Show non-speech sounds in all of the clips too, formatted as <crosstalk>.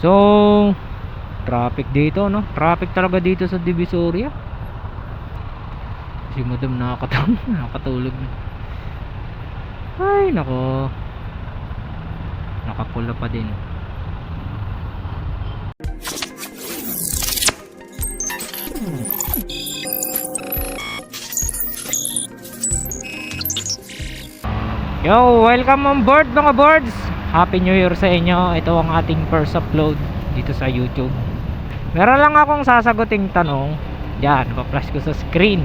So, traffic dito, no? Traffic talaga dito sa Divisoria. Si Madam nakakatulog, <laughs> nakakatulog na. Ay, nako. Nakapula pa din. Yo, welcome on board mga boards. Happy New Year sa inyo. Ito ang ating first upload dito sa YouTube. Meron lang akong sasaguting tanong. Yan, pa-flash ko sa screen.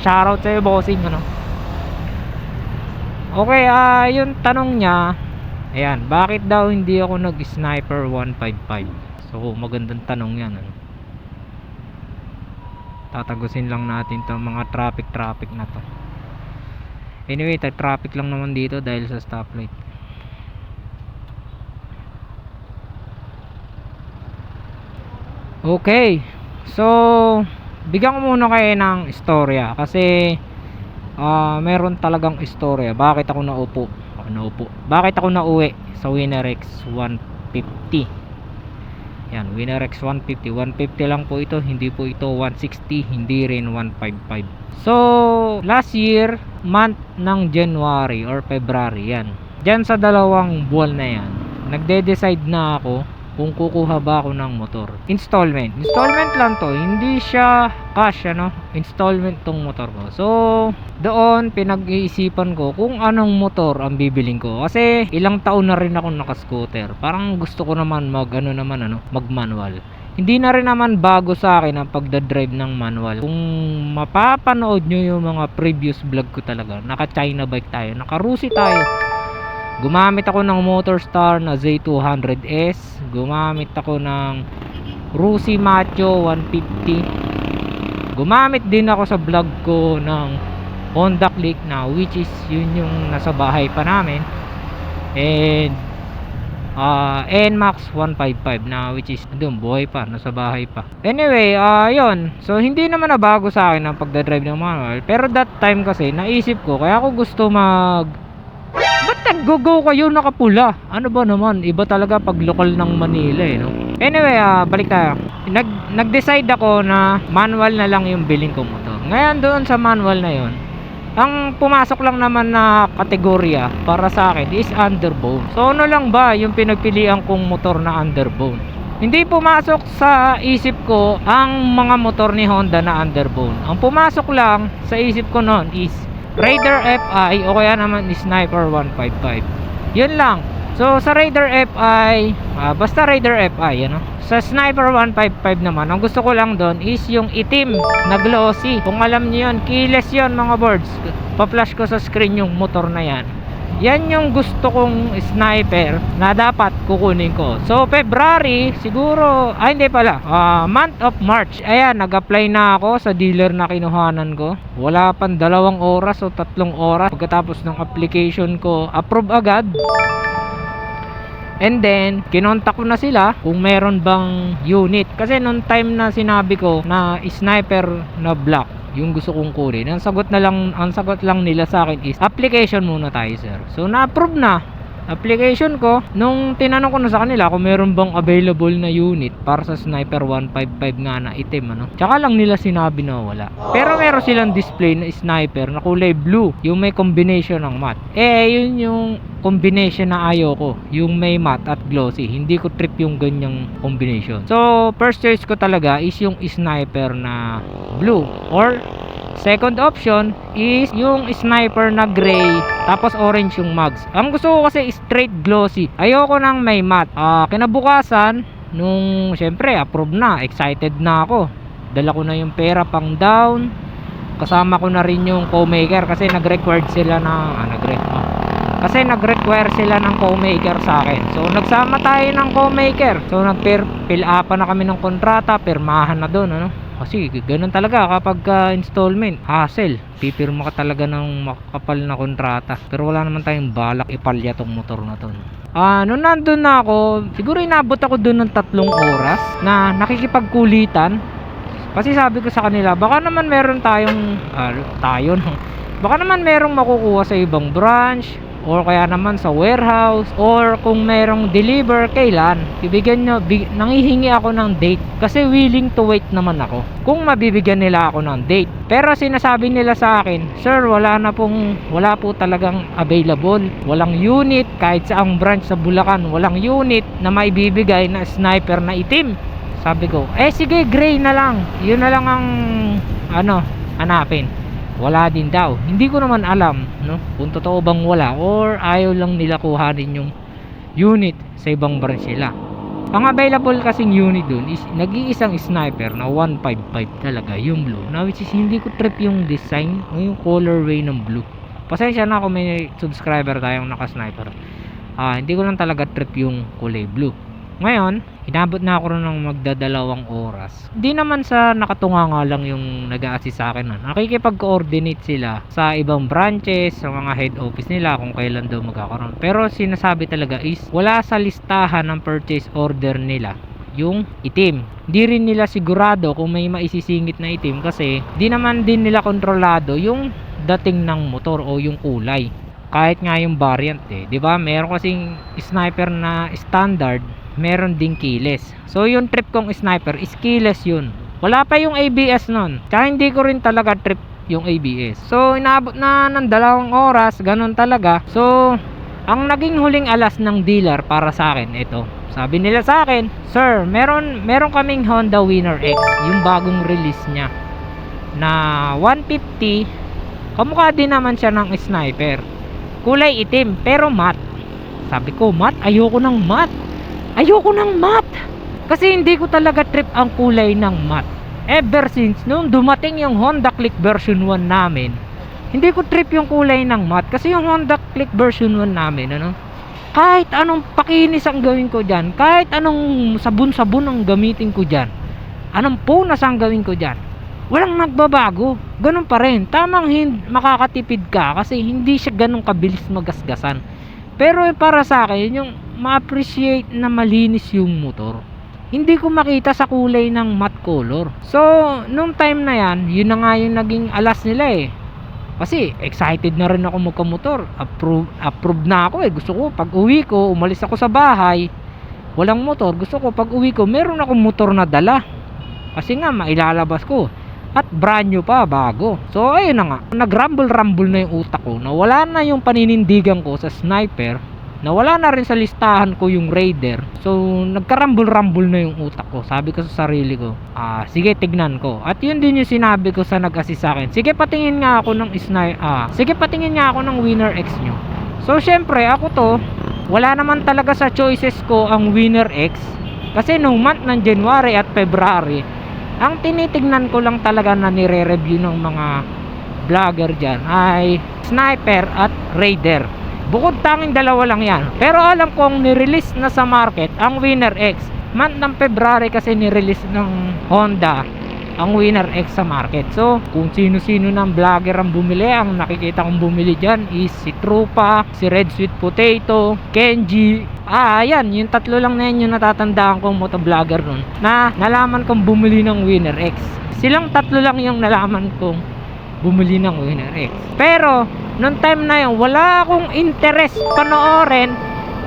Shoutout sa iyo, bossing, ano. Okay, ah, yung tanong niya, ayan, bakit daw hindi ako nag-sniper 155? So, magandang tanong yan, ano. Tatagusin lang natin 'tong mga traffic-traffic na to. Anyway, tag traffic lang naman dito dahil sa stoplight. Okay. So, bigyan ko muna kayo ng istorya kasi ah meron talagang istorya. Bakit ako naupo? Ako naupo. Bakit ako nauwi sa Winrex 150? Yan, Winrex 150. 150 lang po ito, hindi po ito 160, hindi rin 155. So, last year, month ng January or February, yan. Diyan sa dalawang buwan na yan, nagde-decide na ako kung kukuha ba ako ng motor. Installment. Installment lang to, hindi siya cash, ano? Installment tong motor ko. So, doon pinag-iisipan ko kung anong motor ang bibiling ko. Kasi ilang taon na rin ako naka-scooter. Parang gusto ko naman mag ano naman ano, mag-manual. Hindi na rin naman bago sa akin ang pagdadrive ng manual. Kung mapapanood nyo yung mga previous vlog ko talaga, naka China bike tayo, naka Rusi tayo. Gumamit ako ng Motorstar na Z200S. Gumamit ako ng Rusi Macho 150. Gumamit din ako sa vlog ko ng Honda Click na which is yun yung nasa bahay pa namin. And uh, NMAX 155 na which is doon buhay pa, nasa bahay pa. Anyway, ah yun. So hindi naman na bago sa akin ang pagdadrive ng manual. Pero that time kasi naisip ko kaya ako gusto mag Ba't nag-go kayo nakapula? Ano ba naman? Iba talaga pag lokal ng Manila eh, no? Anyway, ah, balik tayo. Nag, nag-decide ako na manual na lang yung billing ko motor. Ngayon doon sa manual na yon, ang pumasok lang naman na kategorya para sa akin is underbone. So ano lang ba yung pinagpilian kong motor na underbone? Hindi pumasok sa isip ko ang mga motor ni Honda na underbone. Ang pumasok lang sa isip ko noon is Raider FI o kaya naman Sniper 155. Yun lang. So sa Raider FI, ah, basta Raider FI, ano? Sa Sniper 155 naman, ang gusto ko lang doon is yung itim na glossy. Kung alam niyo yun, keyless yun mga boards. Pa-flash ko sa screen yung motor na yan. Yan yung gusto kong sniper na dapat kukunin ko. So, February, siguro, ay hindi pala, ah, month of March. Ayan, nag-apply na ako sa dealer na kinuhanan ko. Wala pang dalawang oras o tatlong oras. Pagkatapos ng application ko, approve agad. And then, kinontak ko na sila kung meron bang unit. Kasi nung time na sinabi ko na sniper na black, yung gusto kong kunin. Ang sagot na lang, ang sagot lang nila sa akin is application muna tayo, sir. So na-approve na application ko. Nung tinanong ko na sa kanila kung meron bang available na unit para sa Sniper 155 nga na itim, ano. Tsaka lang nila sinabi na wala. Pero meron silang display na sniper na kulay blue, yung may combination ng matte. Eh, yun yung combination na ayaw ko, yung may matte at glossy. Hindi ko trip yung ganyang combination. So, first choice ko talaga is yung sniper na blue or Second option is yung sniper na gray tapos orange yung mugs. Ang gusto ko kasi straight glossy. Ayoko nang may matte. Ah, kinabukasan nung syempre approve na, excited na ako. Dala ko na yung pera pang down. Kasama ko na rin yung co-maker kasi nag-required sila na ah, nag-require kasi nag-require sila ng co-maker sa akin. So nagsama tayo ng co-maker. So nag-fill up na kami ng kontrata, pirmahan na doon ano. Kasi ganun talaga kapag uh, installment, hassle. Pipirma ka talaga ng makakapal na kontrata. Pero wala naman tayong balak ipalya tong motor na to. Ah, nung nandun na ako, siguro inabot ako doon ng tatlong oras na nakikipagkulitan. Kasi sabi ko sa kanila, baka naman meron tayong ah, tayo no. Baka naman merong makukuha sa ibang branch or kaya naman sa warehouse or kung merong deliver kailan? Bibigyan nyo big, nangihingi ako ng date. Kasi willing to wait naman ako. Kung mabibigyan nila ako ng date. Pero sinasabi nila sa akin sir wala na pong wala po talagang available. Walang unit. Kahit sa ang branch sa Bulacan walang unit na maibibigay na sniper na itim. Sabi ko eh sige gray na lang. Yun na lang ang ano hanapin wala din daw. Hindi ko naman alam no kung totoo bang wala or ayaw lang nila kuhanin yung unit sa ibang branch ang available kasing unit dun is nag-iisang sniper na 155 talaga yung blue na which is hindi ko trip yung design yung colorway ng blue. Pasensya na kung may subscriber tayong naka-sniper. Ah hindi ko lang talaga trip yung kulay blue ngayon, inabot na ako rin ng magdadalawang oras. Hindi naman sa nakatunga nga lang yung nag assist sa akin nun. Nakikipag-coordinate sila sa ibang branches, sa mga head office nila kung kailan daw magkakaroon. Pero sinasabi talaga is wala sa listahan ng purchase order nila yung itim. Hindi rin nila sigurado kung may maisisingit na itim kasi di naman din nila kontrolado yung dating ng motor o yung kulay kahit nga yung variant eh 'di ba meron kasing sniper na standard meron ding keyless. So yung trip kong sniper is keyless yun. Wala pa yung ABS nun. Kaya hindi ko rin talaga trip yung ABS so inaabot na ng dalawang oras ganun talaga. So ang naging huling alas ng dealer para sa akin ito sabi nila sa akin sir meron meron kaming Honda Winner X yung bagong release niya na 150 kamukha din naman siya ng sniper. Kulay itim pero matte. Sabi ko matte? Ayoko ng matte ayoko ng matte kasi hindi ko talaga trip ang kulay ng matte ever since nung dumating yung Honda Click version 1 namin. Hindi ko trip yung kulay ng matte kasi yung Honda Click version 1 namin ano? Kahit anong pakinis ang gawin ko dyan kahit anong sabon-sabon ang gamitin ko dyan anong punas ang gawin ko dyan walang nagbabago. Ganun pa rin. Tamang hin makakatipid ka kasi hindi siya ganun kabilis magasgasan. Pero para sa akin yung ma-appreciate na malinis yung motor. Hindi ko makita sa kulay ng matte color. So nung time na yan yun na nga yung naging alas nila eh. Kasi excited na rin ako magkamotor. Approve, approve na ako eh. Gusto ko pag uwi ko umalis ako sa bahay walang motor. Gusto ko pag uwi ko meron akong motor na dala. Kasi nga mailalabas ko. At brand new pa bago. So ayun na nga. Nagrumble rumble na yung utak ko nawala na yung paninindigan ko sa sniper nawala na rin sa listahan ko yung raider. So nagkarumble rumble na yung utak ko. Sabi ko sa sarili ko ah sige tignan ko. At yun din yung sinabi ko sa nag-assist sa akin. Sige patingin nga ako ng sniper ah sige patingin nga ako ng winner X nyo. So syempre ako to wala naman talaga sa choices ko ang winner X. Kasi nung month ng January at February ang tinitignan ko lang talaga na nire-review ng mga vlogger dyan ay sniper at raider bukod tanging dalawa lang yan. Pero alam kong nirelease na sa market ang winner X. Month ng February kasi nirelease ng Honda ang winner X sa market. So kung sino-sino ng vlogger ang bumili ang nakikita kong bumili dyan is si Trupa si Red Sweet Potato Kenji. Ah yan yung tatlo lang na yun yung natatandaan kong motovlogger nun na nalaman kong bumili ng winner X. Silang tatlo lang yung nalaman kong bumili ng winner X pero nung time na yun wala akong interest panoorin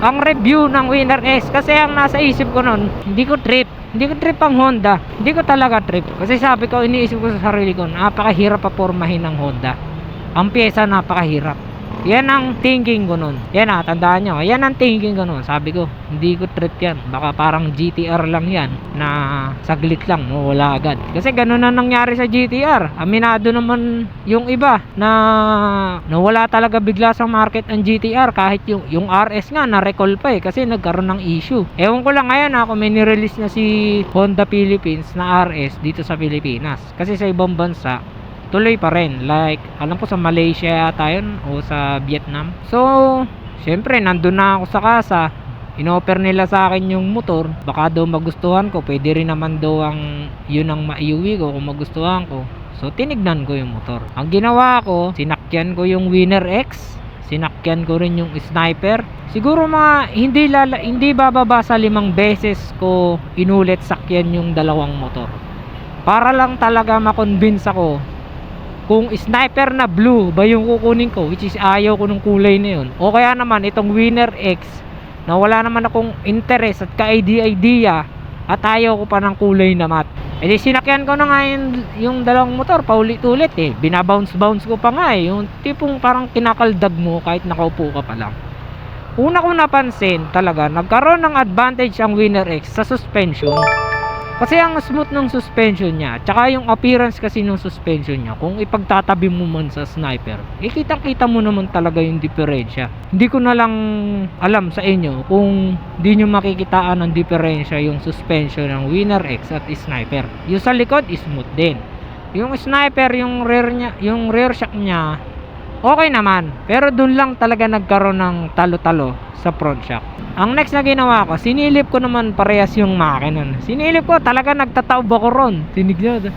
ang review ng winner X kasi ang nasa isip ko nun hindi ko trip. Hindi ko trip ang Honda. Hindi ko talaga trip. Kasi sabi ko iniisip ko sa sarili ko napakahirap pa pormahin ng Honda. Ang pyesa napakahirap yan ang thinking ko nun. Yan ah tandaan nyo yan ang thinking ko nun. Sabi ko hindi ko trip yan. Baka parang GTR lang yan na saglit lang wala agad. Kasi ganun na nangyari sa GTR aminado naman yung iba na nawala talaga bigla sa market ang GTR kahit yung, yung RS nga na recall pa eh kasi nagkaroon ng issue. Ewan ko lang ngayon ako may nirelease na si Honda Philippines na RS dito sa Pilipinas. Kasi sa ibang bansa tuloy pa rin. Like alam ko sa Malaysia yun o sa Vietnam. So syempre nandun na ako sa kasa inoffer nila sa akin yung motor. Baka daw magustuhan ko. Pwede rin naman daw ang yun ang maiuwi ko kung magustuhan ko. So tinignan ko yung motor. Ang ginawa ko sinakyan ko yung Winner X. Sinakyan ko rin yung sniper. Siguro mga hindi lala, hindi bababa sa limang beses ko inulit sakyan yung dalawang motor. Para lang talaga makonvince ako kung sniper na blue ba yung kukunin ko which is ayaw ko nung kulay na yun. O kaya naman itong winner X na wala naman akong interest at ka-idea at ayaw ko pa ng kulay na mat e di sinakyan ko na nga yung, yung dalawang motor paulit-ulit eh. Binabounce-bounce ko pa nga eh. Yung tipong parang kinakaldag mo kahit nakaupo ka pa lang. Una kong napansin talaga nagkaroon ng advantage ang winner X sa suspension kasi ang smooth ng suspension niya, tsaka yung appearance kasi ng suspension niya, kung ipagtatabi mo man sa sniper, eh kitang-kita mo naman talaga yung diferensya. Hindi ko na lang alam sa inyo kung di nyo makikitaan ng diferensya yung suspension ng Winner X at sniper. Yung sa likod, smooth din. Yung sniper, yung rear niya, yung rear shock niya, okay naman. Pero dun lang talaga nagkaroon ng talo-talo sa front shock. Ang next na ginawa ko, sinilip ko naman parehas yung makina. Sinilip ko, talaga nagtataob ako ron. Tinignan.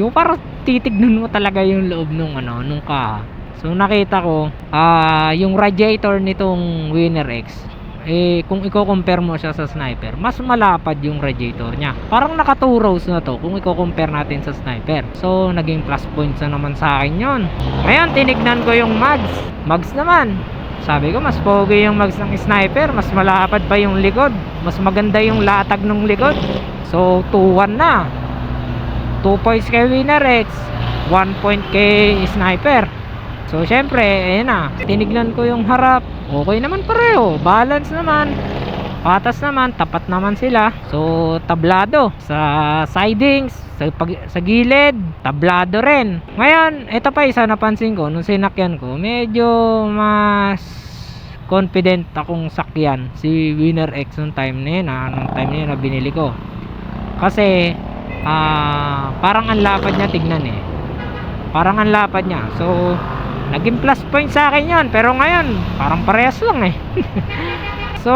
Yung parang titignan mo talaga yung loob nung ano, nung kaha. So nakita ko, ah yung radiator nitong Winner X, eh kung i-compare mo siya sa sniper, mas malapad yung radiator niya. Parang naka 2 rows na to kung i-compare natin sa sniper. So naging plus points na naman sa akin yon. Ngayon tinignan ko yung mags. Mags naman, sabi ko, mas pogi yung mags ng sniper. Mas malapad pa yung likod. Mas maganda yung latag ng likod. So, 2-1 na. 2 points kay Winner X. 1 point kay sniper. So, syempre, ayun na. Tinignan ko yung harap. Okay naman pareho. Balance naman. Patas naman. Tapat naman sila. So, tablado. Sa sidings, sa, pag, sa gilid, tablado rin. Ngayon, ito pa isa napansin ko nung sinakyan ko, medyo mas confident akong sakyan si Winner X nung time na yun, ah, nung time na yun na binili ko. Kasi, ah, parang ang lapad niya tignan eh. Parang ang lapad niya. So, naging plus point sa akin yon Pero ngayon, parang parehas lang eh. <laughs> so,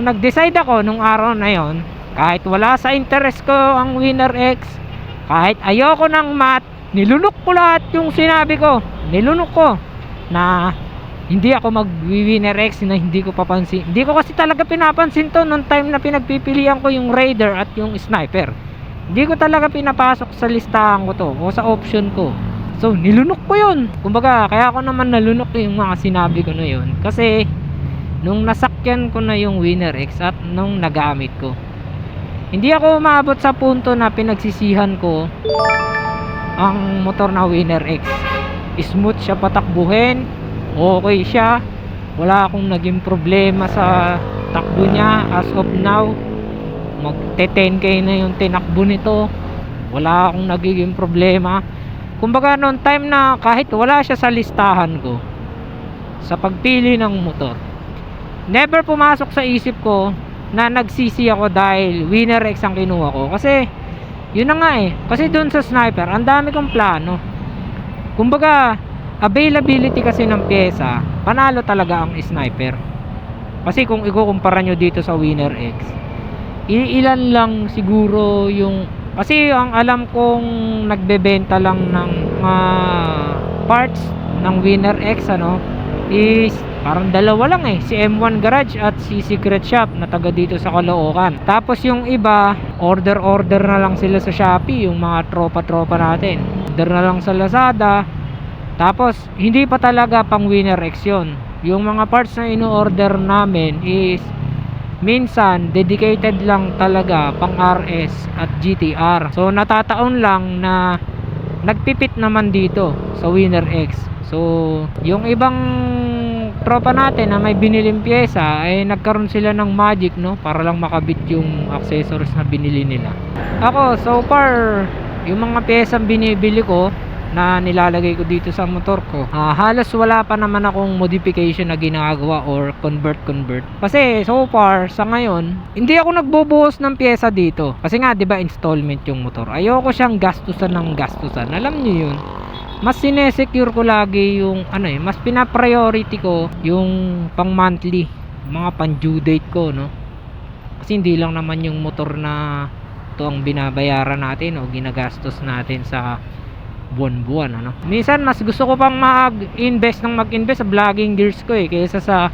nag-decide ako nung araw na yon kahit wala sa interest ko ang Winner X, kahit ayoko ng mat, nilunok ko lahat yung sinabi ko. Nilunok ko na hindi ako mag-winner X na hindi ko papansin. Hindi ko kasi talaga pinapansin to nung time na pinagpipilian ko yung Raider at yung Sniper. Hindi ko talaga pinapasok sa listahan ko to o sa option ko. So, nilunok ko yun. Kumbaga, kaya ako naman nalunok yung mga sinabi ko na yun. Kasi, nung nasakyan ko na yung Winner X at nung nagamit ko, hindi ako umabot sa punto na pinagsisihan ko ang motor na Winner X. Smooth siya patakbuhin, okay siya. Wala akong naging problema sa takbo niya as of now. Magte 10k na yung tinakbo nito. Wala akong nagiging problema. Kumbaga noong time na kahit wala siya sa listahan ko sa pagpili ng motor. Never pumasok sa isip ko na nagsisi ako dahil winner X ang kinuha ko. Kasi yun na nga eh. Kasi doon sa sniper ang dami kong plano. Kumbaga availability kasi ng pyesa panalo talaga ang sniper. Kasi kung ikukumpara nyo dito sa winner X ilan lang siguro yung kasi ang alam kong nagbebenta lang ng uh, parts ng winner X ano is parang dalawa lang eh. Si M1 Garage at si Secret Shop na taga dito sa Caloocan. Tapos yung iba order order na lang sila sa Shopee yung mga tropa tropa natin. Order na lang sa Lazada. Tapos hindi pa talaga pang winner X yun. Yung mga parts na ino-order namin is minsan dedicated lang talaga pang RS at GTR so natataon lang na nagpipit naman dito sa winner X. So yung ibang tropa natin na may biniling pyesa ay nagkaroon sila ng magic no? Para lang makabit yung accessories na binili nila. Ako so far yung mga pyesang binibili ko na nilalagay ko dito sa motor ko. Ah, halos wala pa naman akong modification na ginagawa or convert convert. Kasi so far sa ngayon hindi ako nagbubuhos ng pyesa dito. Kasi nga 'di ba installment yung motor. Ayoko siyang gastusan ng gastusan. Alam niyo yun. Mas sinesecure ko lagi yung ano eh mas pina-priority ko yung pang monthly mga pang due date ko no? Kasi hindi lang naman yung motor na to ang binabayaran natin o ginagastos natin sa buwan-buwan ano minsan mas gusto ko pang mag-invest ng mag-invest sa vlogging gears ko eh kaysa sa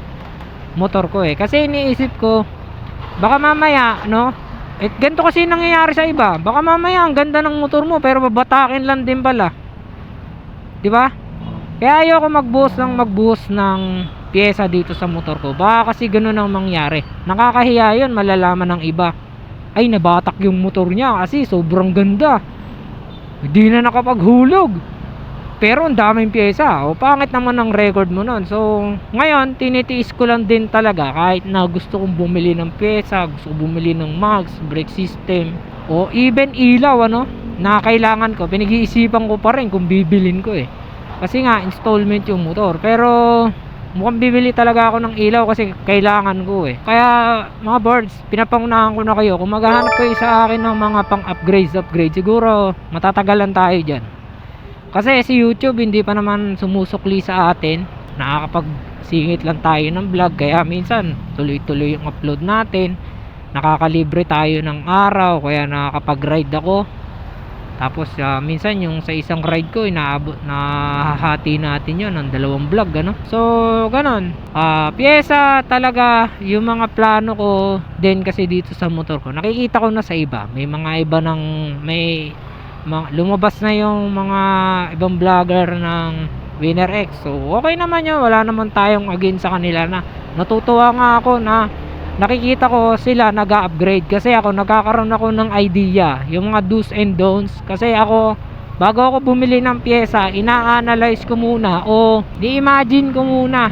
motor ko eh kasi iniisip ko baka mamaya no eh ganito kasi nangyayari sa iba baka mamaya ang ganda ng motor mo pero babatakin lang din pala 'Di ba? Kaya ayoko magbuhos ng magbuhos ng pyesa dito sa motor ko. Baka kasi ganun ang mangyari. Nakakahiya yun, malalaman ng iba. Ay, nabatak yung motor niya kasi sobrang ganda. Hindi na nakapaghulog. Pero ang daming pyesa. O pangit naman ang record mo nun. So, ngayon, tinitiis ko lang din talaga kahit na gusto kong bumili ng pyesa, gusto kong bumili ng mags, brake system, o even ilaw, ano, na kailangan ko. Pinag-iisipan ko pa rin kung bibilin ko eh. Kasi nga, installment yung motor. Pero, mukhang bibili talaga ako ng ilaw kasi kailangan ko eh. Kaya, mga birds, pinapangunahan ko na kayo. Kung maghahanap kayo sa akin ng mga pang-upgrades, upgrade, siguro, matatagalan tayo dyan. Kasi si YouTube, hindi pa naman sumusukli sa atin. Nakakapag-singit lang tayo ng vlog. Kaya minsan, tuloy-tuloy yung upload natin. Nakakalibre tayo ng araw. Kaya nakakapag-ride ako. Tapos ah, minsan yung sa isang ride ko inaabot nahahati natin 'yon ng dalawang vlog ano. So ganon. Ah, pyesa talaga yung mga plano ko din kasi dito sa motor ko. Nakikita ko na sa iba. May mga iba ng may mga, lumabas na yung mga ibang vlogger ng Winner X. So okay naman 'yun. Wala naman tayong against sa kanila na natutuwa nga ako na nakikita ko sila nag-upgrade kasi ako nagkakaroon ako ng idea yung mga do's and don'ts. Kasi ako bago ako bumili ng pyesa ina-analyze ko muna o di-imagine ko muna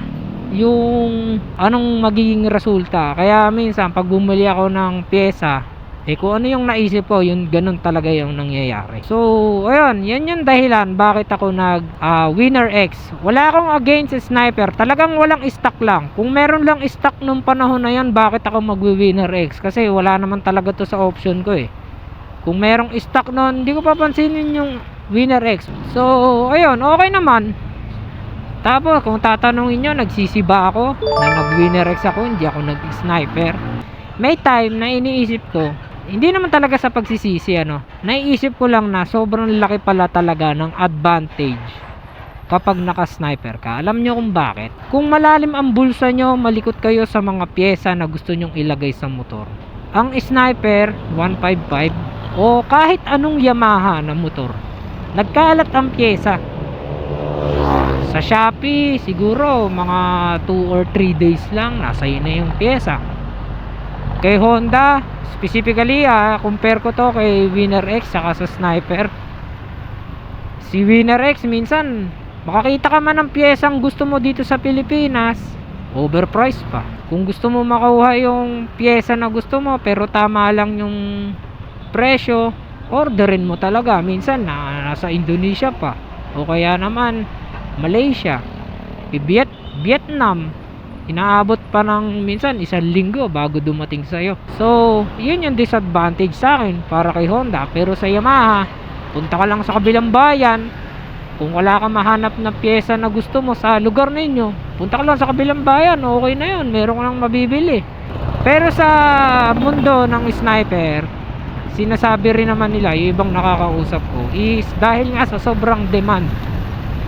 yung anong magiging resulta. Kaya minsan pag bumili ako ng pyesa eh kung ano yung naisip ko yun ganun talaga yung nangyayari. So ayun yan yung dahilan bakit ako nag ah, winner X. Wala akong against sniper. Talagang walang stock lang. Kung meron lang stock nung panahon na yan bakit ako magwi winner X? Kasi wala naman talaga to sa option ko eh. Kung merong stock nun hindi ko papansinin yung winner X. So ayun okay naman. Tapos kung tatanungin nyo nagsisiba ako na nag winner X ako hindi ako nag sniper may time na iniisip ko hindi naman talaga sa pagsisisi ano. Naiisip ko lang na sobrang laki pala talaga ng advantage kapag naka-sniper ka. Alam nyo kung bakit? Kung malalim ang bulsa nyo malikot kayo sa mga pyesa na gusto nyong ilagay sa motor. Ang sniper 155 o kahit anong Yamaha na motor nagkalat ang pyesa. Sa Shopee siguro mga 2 or 3 days lang nasa na yung pyesa kay Honda specifically ah, compare ko to kay Winner X saka sa Sniper. Si Winner X minsan makakita ka man ng piyesang gusto mo dito sa Pilipinas overpriced pa. Kung gusto mo makuha yung piyesa na gusto mo pero tama lang yung presyo orderin mo talaga. Minsan na nasa Indonesia pa. O kaya naman Malaysia. Viet Vietnam inaabot pa ng minsan isang linggo bago dumating sa'yo. So yun yung disadvantage sa akin para kay Honda. Pero sa Yamaha punta ka lang sa kabilang bayan. Kung wala ka mahanap na pyesa na gusto mo sa lugar ninyo punta ka lang sa kabilang bayan. Okay na yun. Meron ka lang mabibili. Pero sa mundo ng sniper sinasabi rin naman nila yung ibang nakakausap ko is dahil nga sa sobrang demand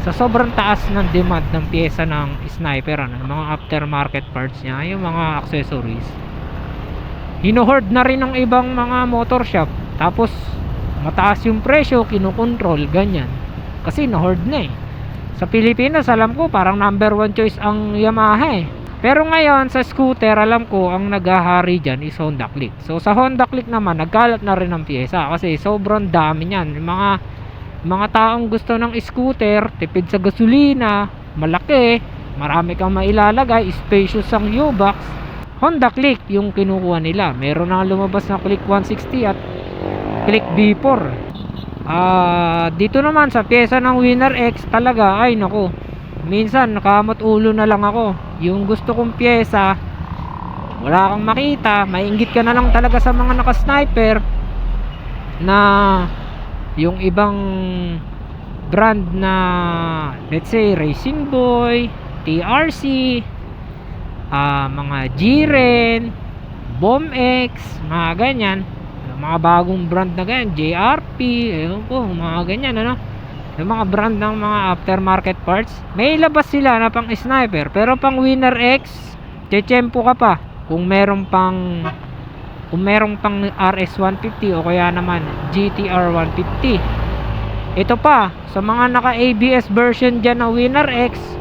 sa sobrang taas ng demand ng pyesa ng sniper ano, mga aftermarket parts niya yung mga accessories hinohoard na rin ng ibang mga motor shop. Tapos mataas yung presyo kinukontrol ganyan. Kasi na-hoard na eh. Sa Pilipinas alam ko parang number one choice ang Yamaha eh. Pero ngayon sa scooter alam ko ang naghahari dyan is Honda Click. So sa Honda Click naman nagkalat na rin ng pyesa kasi sobrang dami niyan. Mga mga taong gusto ng scooter tipid sa gasolina malaki marami kang mailalagay spacious ang U-Box. Honda Click yung kinukuha nila. Meron na lumabas na Click 160 at Click B4 ah dito naman sa pyesa ng Winner X talaga ay nako minsan nakamot ulo na lang ako. Yung gusto kong pyesa wala kang makita maiinggit ka na lang talaga sa mga naka sniper na yung ibang brand na let's say Racing Boy, TRC, ah mga Jiren, Bomb X, mga ganyan, mga bagong brand na ganyan, JRP, ayun po, mga ganyan ano. Yung mga brand ng mga aftermarket parts, may labas sila na pang sniper, pero pang Winner X, chechempo ka pa kung meron pang kung merong pang RS 150 o kaya naman GTR 150 ito pa sa mga naka ABS version dyan na Winner X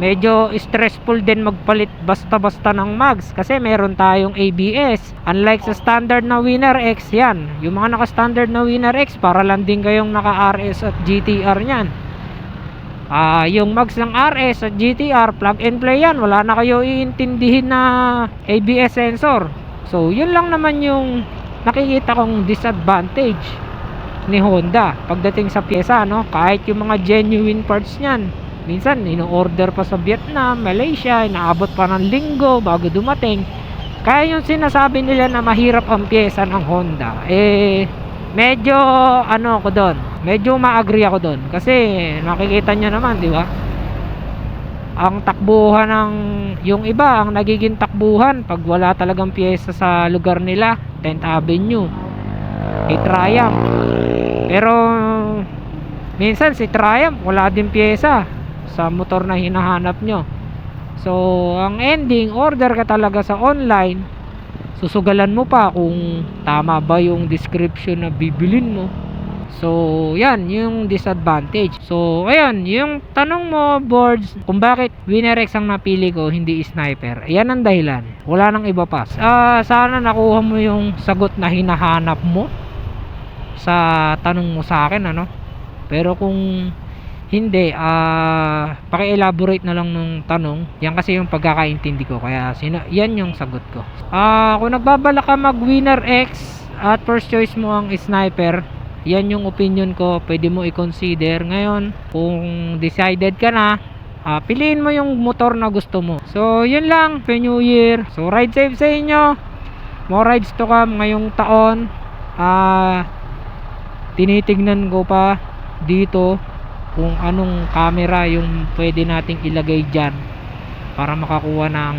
medyo stressful din magpalit basta-basta ng mags kasi meron tayong ABS unlike sa standard na Winner X yan yung mga naka standard na Winner X para lang din kayong naka RS at GTR nyan. Ah, yung mags ng RS at GTR plug and play yan wala na kayo iintindihin na ABS sensor so yun lang naman yung nakikita kong disadvantage ni Honda pagdating sa pyesa no? Kahit yung mga genuine parts niyan. Minsan ino-order pa sa Vietnam, Malaysia inaabot pa ng linggo bago dumating. Kaya yung sinasabi nila na mahirap ang pyesa ng Honda eh medyo ano ako doon? Medyo ma-agree ako doon. Kasi nakikita nyo naman di ba ang takbuhan ng yung iba ang nagiging takbuhan pag wala talagang pyesa sa lugar nila 10th Avenue. Kay Triumph. Pero minsan si Triumph wala din pyesa sa motor na hinahanap nyo. So ang ending order ka talaga sa online susugalan mo pa kung tama ba yung description na bibilin mo So, yan, yung disadvantage. So, ayan, yung tanong mo, boards, kung bakit Winerex ang napili ko, hindi sniper. Yan ang dahilan. Wala nang iba pa. Ah, sana nakuha mo yung sagot na hinahanap mo sa tanong mo sa akin, ano? Pero kung hindi, ah, paki-elaborate na lang nung tanong. Yan kasi yung pagkakaintindi ko. Kaya, sina yan yung sagot ko. Ah, kung nagbabala ka mag Winner X at first choice mo ang sniper, yan yung opinion ko pwede mo i-consider. Ngayon kung decided ka na ah, piliin mo yung motor na gusto mo. So yun lang Happy New Year. So ride safe sa inyo. More rides to come ngayong taon. Ah tinitignan ko pa dito kung anong camera yung pwede nating ilagay dyan para makakuha ng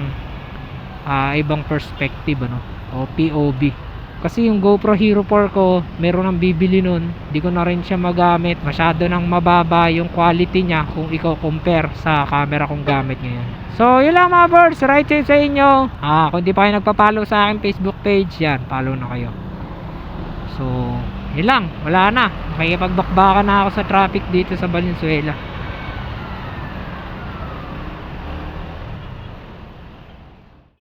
ah, ibang perspective ano o POV kasi yung GoPro Hero 4 ko meron ang bibili nun. Di ko na rin siya magamit. Masyado nang mababa yung quality niya kung ikaw compare sa camera kong gamit ngayon. So yun lang mga birds right safe sa inyo. Ah, kung di pa kayo nagpa-follow sa akin Facebook page yan follow na kayo. So yun lang. Wala na. Makikipagbakbakan na ako sa traffic dito sa Valenzuela